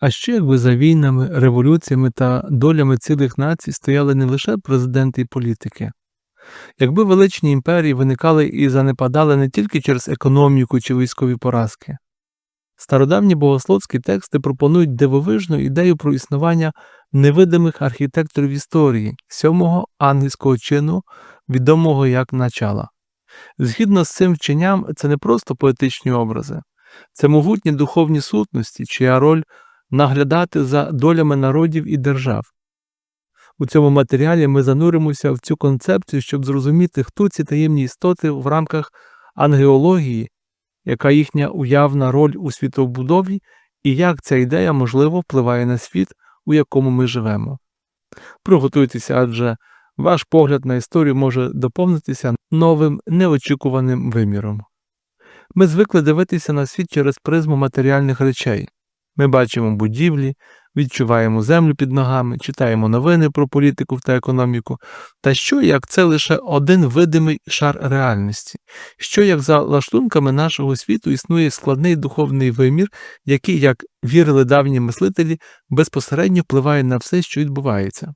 А ще якби за війнами, революціями та долями цілих націй стояли не лише президенти і політики. Якби величні імперії виникали і занепадали не тільки через економіку чи військові поразки. Стародавні богословські тексти пропонують дивовижну ідею про існування невидимих архітекторів історії, сьомого ангельського чину, відомого як начала. Згідно з цим вченням, це не просто поетичні образи, це могутні духовні сутності, чия роль наглядати за долями народів і держав. У цьому матеріалі ми зануримося в цю концепцію, щоб зрозуміти, хто ці таємні істоти в рамках ангеології, яка їхня уявна роль у світобудові і як ця ідея можливо впливає на світ, у якому ми живемо. Приготуйтеся, адже ваш погляд на історію може доповнитися новим неочікуваним виміром. Ми звикли дивитися на світ через призму матеріальних речей. Ми бачимо будівлі, відчуваємо землю під ногами, читаємо новини про політику та економіку. Та що як це лише один видимий шар реальності? Що як за лаштунками нашого світу існує складний духовний вимір, який, як вірили давні мислителі, безпосередньо впливає на все, що відбувається?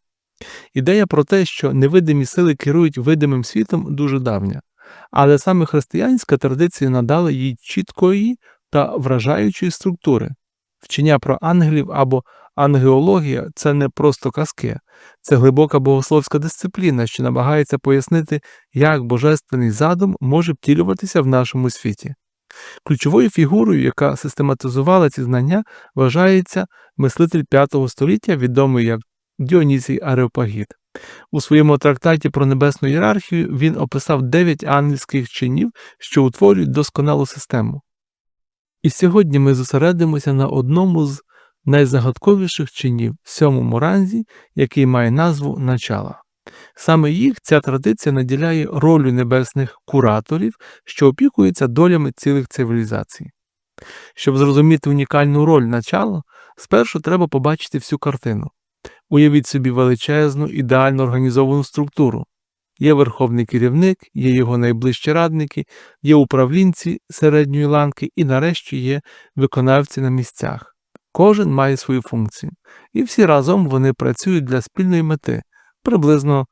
Ідея про те, що невидимі сили керують видимим світом, дуже давня, але саме християнська традиція надала їй чіткої та вражаючої структури. Вчення про ангелів або ангеологія це не просто казки, це глибока богословська дисципліна, що намагається пояснити, як божественний задум може втілюватися в нашому світі. Ключовою фігурою, яка систематизувала ці знання, вважається мислитель V століття, відомий як Діонісій Ареопагіт. У своєму трактаті про небесну ієрархію він описав дев'ять ангельських чинів, що утворюють досконалу систему. І сьогодні ми зосередимося на одному з найзагадковіших чинів сьомому ранзі, який має назву начала. Саме їх ця традиція наділяє ролью небесних кураторів, що опікуються долями цілих цивілізацій. Щоб зрозуміти унікальну роль начала, спершу треба побачити всю картину. Уявіть собі величезну, ідеально організовану структуру. Є верховний керівник, є його найближчі радники, є управлінці середньої ланки і нарешті є виконавці на місцях. Кожен має свою функцію, і всі разом вони працюють для спільної мети. Приблизно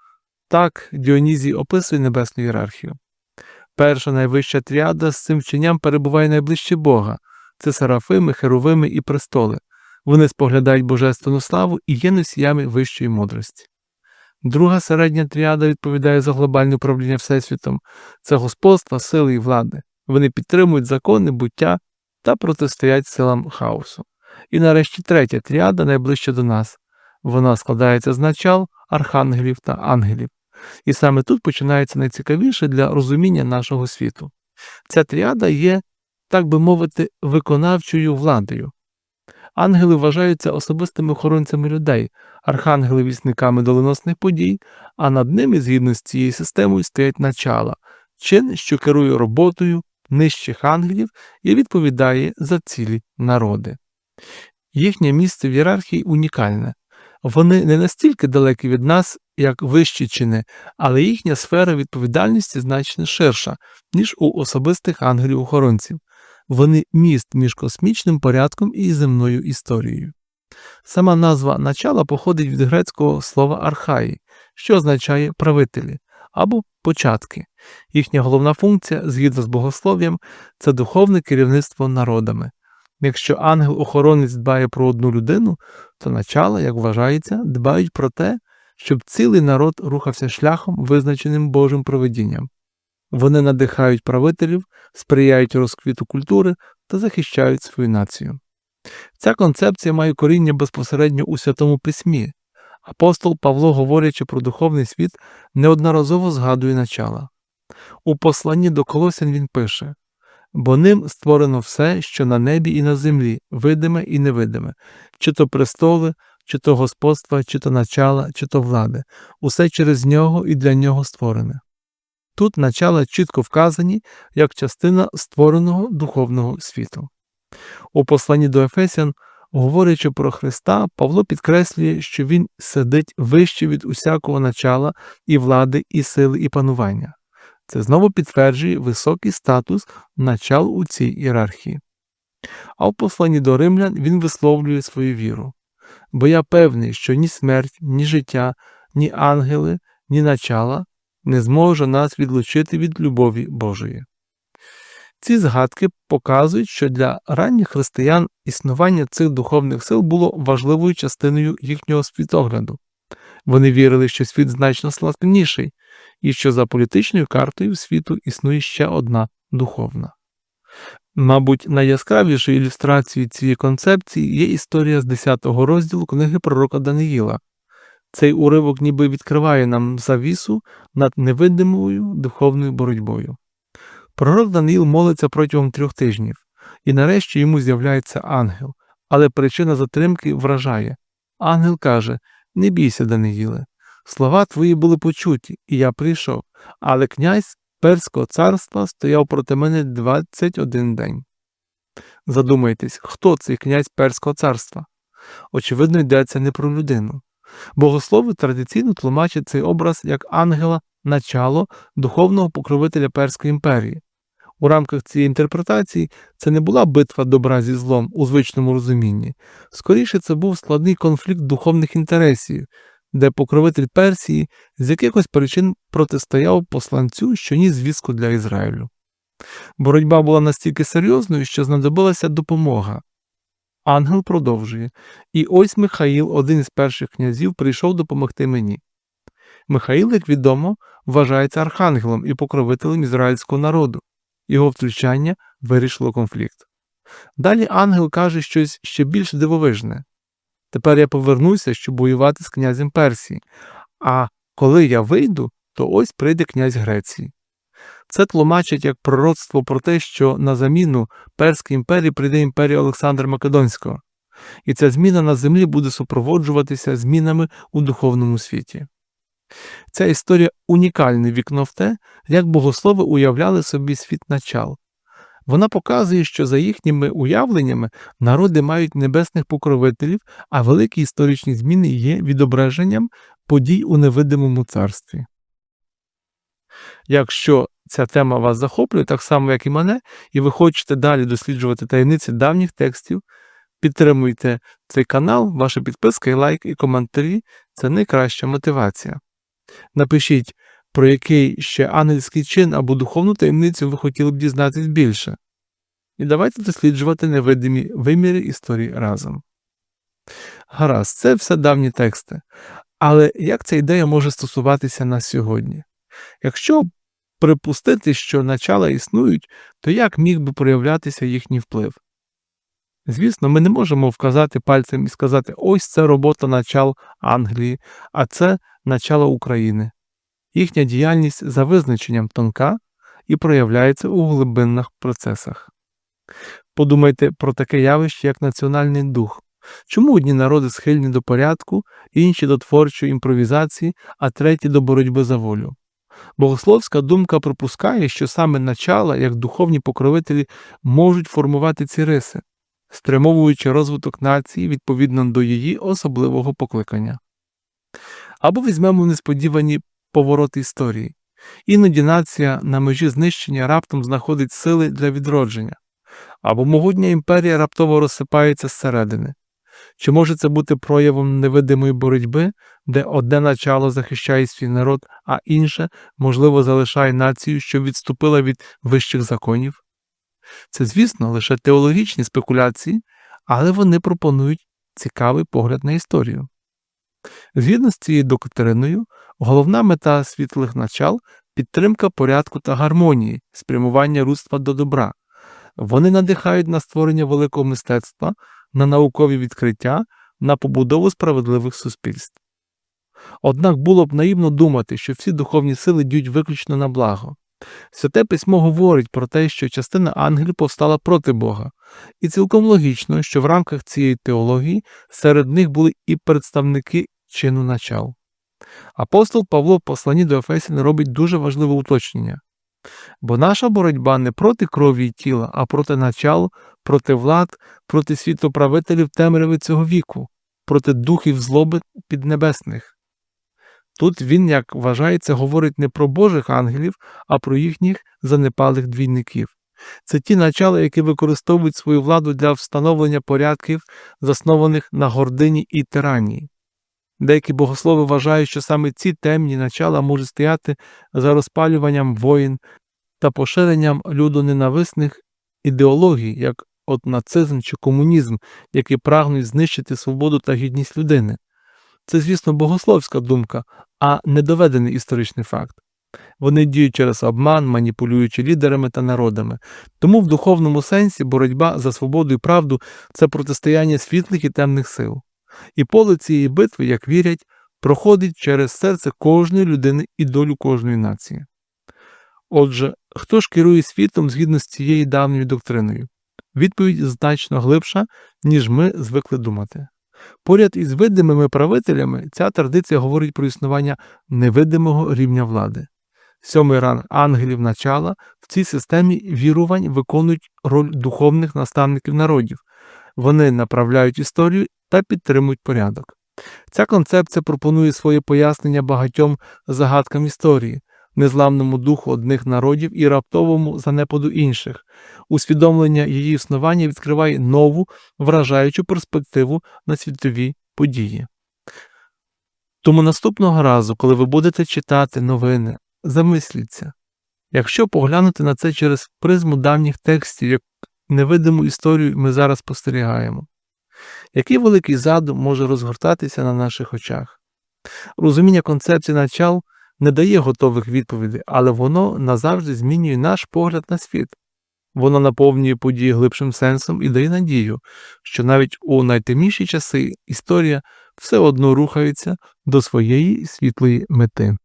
так Діонізій описує небесну ієрархію. Перша найвища тріада з цим вченням перебуває найближче Бога це серафими, херовими і престоли. Вони споглядають божественну славу і є носіями вищої мудрості. Друга середня тріада відповідає за глобальне управління Всесвітом це господство, сили і влади. Вони підтримують закони, буття та протистоять силам хаосу. І нарешті третя тріада найближче до нас. Вона складається з начал, архангелів та ангелів. І саме тут починається найцікавіше для розуміння нашого світу. Ця тріада є, так би мовити, виконавчою владою. Ангели вважаються особистими охоронцями людей, архангели вісниками доленосних подій, а над ними, згідно з цією системою, стоять начала, чин, що керує роботою нижчих ангелів і відповідає за цілі народи. Їхнє місце в ієрархії унікальне. Вони не настільки далекі від нас, як вищі чини, але їхня сфера відповідальності значно ширша, ніж у особистих ангелів-охоронців. Вони міст між космічним порядком і земною історією. Сама назва начала походить від грецького слова архаї, що означає правителі або початки. Їхня головна функція, згідно з богослов'ям, це духовне керівництво народами. Якщо ангел-охоронець дбає про одну людину, то начала, як вважається, дбають про те, щоб цілий народ рухався шляхом, визначеним Божим проведінням. Вони надихають правителів, сприяють розквіту культури та захищають свою націю. Ця концепція має коріння безпосередньо у Святому Письмі. Апостол Павло, говорячи про духовний світ, неодноразово згадує начала. У посланні до Колосян він пише бо ним створено все, що на небі і на землі, видиме і невидиме, чи то престоли, чи то господства, чи то начала, чи то влади, усе через нього і для нього створене. Тут начала чітко вказані як частина створеного духовного світу. У посланні до Ефесян, говорячи про Христа, Павло підкреслює, що Він сидить вище від усякого начала і влади, і сили, і панування. Це знову підтверджує високий статус начал у цій ієрархії. А в посланні до римлян він висловлює свою віру. Бо я певний, що ні смерть, ні життя, ні ангели, ні начала не зможе нас відлучити від любові Божої. Ці згадки показують, що для ранніх християн існування цих духовних сил було важливою частиною їхнього світогляду. Вони вірили, що світ значно слабніший, і що за політичною картою світу існує ще одна духовна. Мабуть, найяскравішою ілюстрацією цієї концепції є історія з 10 розділу книги пророка Даниїла. Цей уривок ніби відкриває нам завісу над невидимою духовною боротьбою. Пророк Даниїл молиться протягом трьох тижнів, і нарешті йому з'являється ангел, але причина затримки вражає. Ангел каже: Не бійся, Даниїле, слова твої були почуті, і я прийшов, але князь Перського царства стояв проти мене 21 день. Задумайтесь, хто цей князь Перського царства? Очевидно, йдеться не про людину. Богослови традиційно тлумачать цей образ як ангела начало духовного покровителя Перської імперії. У рамках цієї інтерпретації це не була битва добра зі злом у звичному розумінні, скоріше це був складний конфлікт духовних інтересів, де покровитель Персії з якихось причин протистояв посланцю, що ніс звістку для Ізраїлю. Боротьба була настільки серйозною, що знадобилася допомога. Ангел продовжує І ось Михаїл, один із перших князів, прийшов допомогти мені. Михаїл, як відомо, вважається архангелом і покровителем ізраїльського народу. Його втручання вирішило конфлікт. Далі ангел каже щось ще більш дивовижне Тепер я повернуся, щоб воювати з князем Персії, а коли я вийду, то ось прийде князь Греції. Це тлумачить як пророцтво про те, що на заміну Перській імперії прийде імперія Олександра Македонського, і ця зміна на землі буде супроводжуватися змінами у духовному світі. Ця історія унікальне вікно в те, як богослови уявляли собі світ начал. Вона показує, що за їхніми уявленнями народи мають небесних покровителів, а великі історичні зміни є відображенням подій у невидимому царстві. Якщо ця тема вас захоплює, так само, як і мене, і ви хочете далі досліджувати таємниці давніх текстів, підтримуйте цей канал, ваша підписка, лайк і коментарі це найкраща мотивація. Напишіть, про який ще ангельський чин або духовну таємницю ви хотіли б дізнатись більше. І давайте досліджувати невидимі виміри історії разом. Гаразд, це все давні тексти. Але як ця ідея може стосуватися на сьогодні? Якщо припустити, що начала існують, то як міг би проявлятися їхній вплив? Звісно, ми не можемо вказати пальцем і сказати ось це робота начал Англії, а це начало України. Їхня діяльність за визначенням тонка і проявляється у глибинних процесах. Подумайте про таке явище, як національний дух. Чому одні народи схильні до порядку, інші до творчої імпровізації, а треті до боротьби за волю? Богословська думка припускає, що саме начала, як духовні покровителі, можуть формувати ці риси, спрямовуючи розвиток нації відповідно до її особливого покликання. Або візьмемо несподівані повороти історії. Іноді нація на межі знищення раптом знаходить сили для відродження, або могутня імперія раптово розсипається зсередини. Чи може це бути проявом невидимої боротьби, де одне начало захищає свій народ, а інше, можливо, залишає націю, що відступила від вищих законів? Це, звісно, лише теологічні спекуляції, але вони пропонують цікавий погляд на історію. Згідно з цією доктриною, головна мета світлих начал підтримка порядку та гармонії, спрямування людства до добра. Вони надихають на створення великого мистецтва, на наукові відкриття, на побудову справедливих суспільств. Однак було б наївно думати, що всі духовні сили діють виключно на благо. Святе письмо говорить про те, що частина ангелів повстала проти Бога, і цілком логічно, що в рамках цієї теології серед них були і представники чину начал. Апостол Павло в посланні до Ефесін робить дуже важливе уточнення. Бо наша боротьба не проти крові і тіла, а проти начал, проти влад, проти світоправителів темряви цього віку, проти духів злоби піднебесних. Тут він, як вважається, говорить не про Божих ангелів, а про їхніх занепалих двійників, Це ті начала, які використовують свою владу для встановлення порядків, заснованих на гордині і тиранії. Деякі богослови вважають, що саме ці темні начала можуть стояти за розпалюванням воїн та поширенням людоненависних ідеологій, як от нацизм чи комунізм, які прагнуть знищити свободу та гідність людини. Це, звісно, богословська думка, а не доведений історичний факт. Вони діють через обман, маніпулюючи лідерами та народами. Тому в духовному сенсі боротьба за свободу і правду це протистояння світлих і темних сил. І поле цієї битви, як вірять, проходить через серце кожної людини і долю кожної нації. Отже, хто ж керує світом згідно з цією давньою доктриною? Відповідь значно глибша, ніж ми звикли думати. Поряд із видимими правителями ця традиція говорить про існування невидимого рівня влади. Сьомий ранг ангелів начала в цій системі вірувань виконують роль духовних наставників народів. Вони направляють історію та підтримують порядок. Ця концепція пропонує своє пояснення багатьом загадкам історії, незламному духу одних народів і раптовому занепаду інших. Усвідомлення її існування відкриває нову, вражаючу перспективу на світові події. Тому наступного разу, коли ви будете читати новини, замисліться, якщо поглянути на це через призму давніх текстів, невидиму історію ми зараз спостерігаємо, який великий задум може розгортатися на наших очах? Розуміння концепції начал не дає готових відповідей, але воно назавжди змінює наш погляд на світ. Воно наповнює події глибшим сенсом і дає надію, що навіть у найтемніші часи історія все одно рухається до своєї світлої мети.